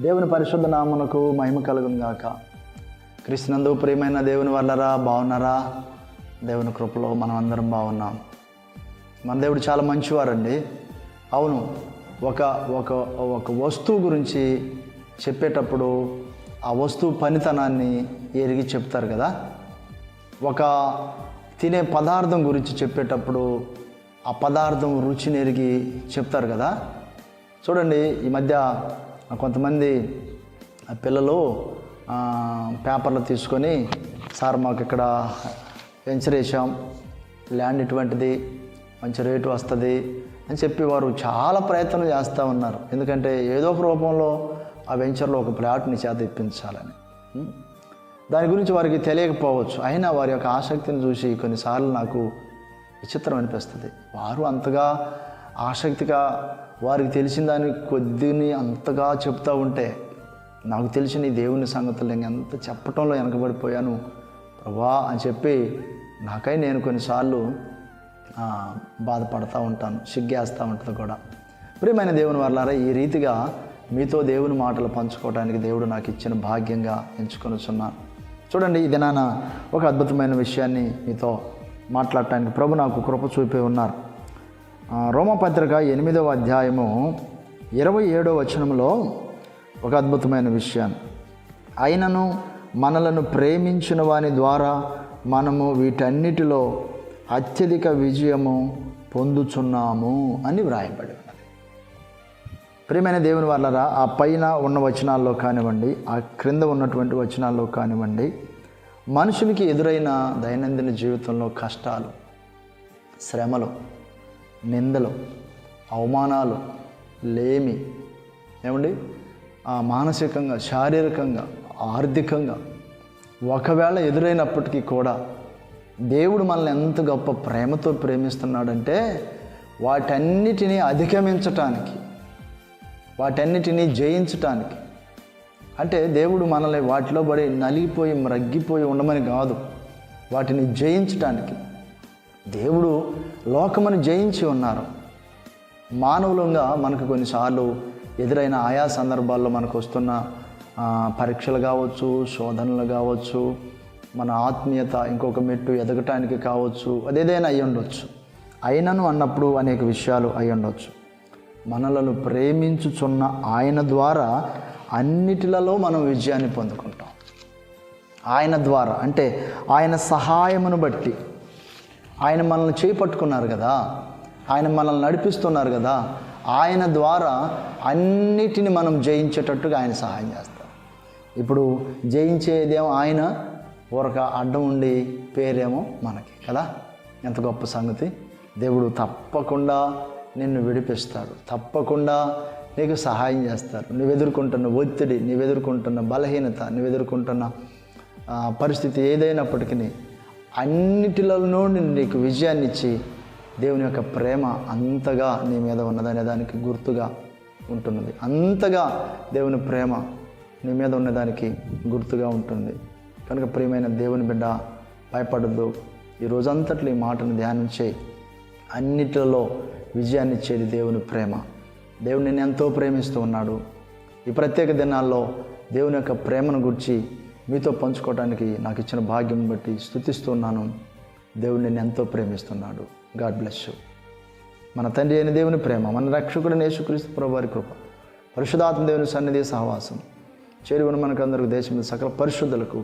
దేవుని పరిశుద్ధ నామనకు మహిమ కలుగును గాక. కృష్ణందు ప్రియమైన దేవుని వల్లరా బాగున్నారా దేవుని కృపలో మనం అందరం బాగున్నాం మన దేవుడు చాలా మంచివారండి. అవును ఒక ఒక ఒక వస్తువు గురించి చెప్పేటప్పుడు ఆ వస్తువు పనితనాన్ని ఎరిగి చెప్తారు కదా? ఒక తినే పదార్థం గురించి చెప్పేటప్పుడు ఆ పదార్థం రుచిని ఎరిగి చెప్తారు కదా? చూడండి ఈ మధ్య కొంతమంది పిల్లలు పేపర్లు తీసుకొని సార్ మాకు ఇక్కడ వెంచర్ వేసాం ల్యాండ్ ఇటువంటిది మంచి రేటు వస్తుంది అని చెప్పి వారు చాలా ప్రయత్నం చేస్తూ ఉన్నారు. ఎందుకంటే ఏదో ఒక రూపంలో ఆ వెంచర్లో ఒక ప్లాట్ని చేత ఇప్పించాలని. దాని గురించి వారికి తెలియకపోవచ్చు. అయినా వారి యొక్క ఆసక్తిని చూసి కొన్నిసార్లు నాకు విచిత్రం అనిపిస్తుంది. వారు అంతగా ఆసక్తిగా వారికి తెలిసిన దాని కొద్దిని అంతగా చెప్తూ ఉంటే నాకు తెలిసిన ఈ దేవుని సంగతులు నేను ఎంత చెప్పటంలో వెనకబడిపోయాను ప్రభా అని చెప్పి నాకై నేను కొన్నిసార్లు బాధపడతా ఉంటాను సిగ్గేస్తూ ఉంటుంది కూడా. ప్రియమైన దేవుని వర్లారా ఈ రీతిగా మీతో దేవుని మాటలు పంచుకోవడానికి దేవుడు నాకు ఇచ్చిన భాగ్యంగా ఎంచుకొనిచున్నాను. చూడండి ఇది నాన్న ఒక అద్భుతమైన విషయాన్ని మీతో మాట్లాడటానికి ప్రభు నాకు కృప చూపే ఉన్నారు. రోమపత్రిక ఎనిమిదవ అధ్యాయము ఇరవై ఏడవ వచనంలో ఒక అద్భుతమైన విషయాన్ని అయినను మనలను ప్రేమించిన వాని ద్వారా మనము వీటన్నిటిలో అత్యధిక విజయము పొందుచున్నాము అని వ్రాయబడి ఉన్నది ప్రియమైన దేవుని వాళ్ళరా ఆ పైన ఉన్న వచనాల్లో కానివ్వండి ఆ క్రింద ఉన్నటువంటి వచనాల్లో కానివ్వండి మనుషునికి ఎదురైన దైనందిన జీవితంలో కష్టాలు శ్రమలు నిందలు అవమానాలు లేమి. ఏమండి? ఆ మానసికంగా శారీరకంగా ఆర్థికంగా ఒకవేళ ఎదురైనప్పటికీ కూడా దేవుడు మనల్ని ఎంత గొప్ప ప్రేమతో ప్రేమిస్తున్నాడంటే వాటన్నిటినీ అధిగమించటానికి వాటన్నిటినీ జయించటానికి. అంటే దేవుడు మనల్ని వాటిలో పడి నలిగిపోయి మ్రగ్గిపోయి ఉండమని కాదు వాటిని జయించటానికి. దేవుడు లోకమును జయించి ఉన్నారు. మానవులంగా మనకు కొన్నిసార్లు ఎదురైన ఆయా సందర్భాల్లో మనకు వస్తున్న పరీక్షలు కావచ్చు శోధనలు కావచ్చు మన ఆత్మీయత ఇంకొక మెట్టు ఎదగటానికి కావచ్చు అదేదైనా అయి ఉండొచ్చు. అయినను అన్నప్పుడు అనేక విషయాలు అయి ఉండొచ్చు. మనలను ప్రేమించుచున్న ఆయన ద్వారా అన్నిటిలలో మనం విజయాన్ని పొందుకుంటాం. ఆయన ద్వారా అంటే ఆయన సహాయమును బట్టి. ఆయన మనల్ని చేపట్టుకున్నారు కదా. ఆయన మనల్ని నడిపిస్తున్నారు కదా. ఆయన ద్వారా అన్నిటిని మనం జయించేటట్టుగా ఆయన సహాయం చేస్తారు. ఇప్పుడు జయించేదేమో ఆయన ఊరక అడ్డం ఉండి పేరేమో మనకి కదా? ఎంత గొప్ప సంగతి. దేవుడు తప్పకుండా నిన్ను విడిపిస్తాడు. తప్పకుండా నీకు సహాయం చేస్తారు. నువ్వు ఎదుర్కొంటున్న ఒత్తిడి నువ్వు ఎదుర్కొంటున్న బలహీనత నువ్వు ఎదుర్కొంటున్న పరిస్థితి ఏదైనప్పటికీ అన్నిటిలో నుండి నీకు విజయాన్ని ఇచ్చి దేవుని యొక్క ప్రేమ అంతగా నీ మీద ఉన్నదనే దానికి గుర్తుగా ఉంటున్నది. అంతగా దేవుని ప్రేమ నీ మీద ఉన్నదానికి గుర్తుగా ఉంటుంది. కనుక ప్రియమైన దేవుని బిడ్డ భయపడద్దు. ఈ రోజంతట్లో ఈ మాటను ధ్యానం చేయి అన్నిటిలో విజయాన్ని ఇచ్చేది దేవుని ప్రేమ. దేవుడు నిన్ను ఎంతో ప్రేమిస్తూ ఉన్నాడు. ఈ ప్రత్యేక దినాల్లో దేవుని యొక్క ప్రేమను గురించి మీతో పంచుకోవడానికి నాకు ఇచ్చిన భాగ్యం బట్టి స్థుతిస్తున్నాను దేవుడు నేను ఎంతో ప్రేమిస్తున్నాడు. గాడ్ బ్లెస్ మన తండ్రి అయిన దేవుని ప్రేమ మన రక్షకుడు నేసుక్రీస్తు ప్రభువారి కృప పరిశుధాత్మ దేవుని సన్నిధి సహవాసం చేరువని మనకందరికి దేశం మీద సకల పరిశుద్ధులకు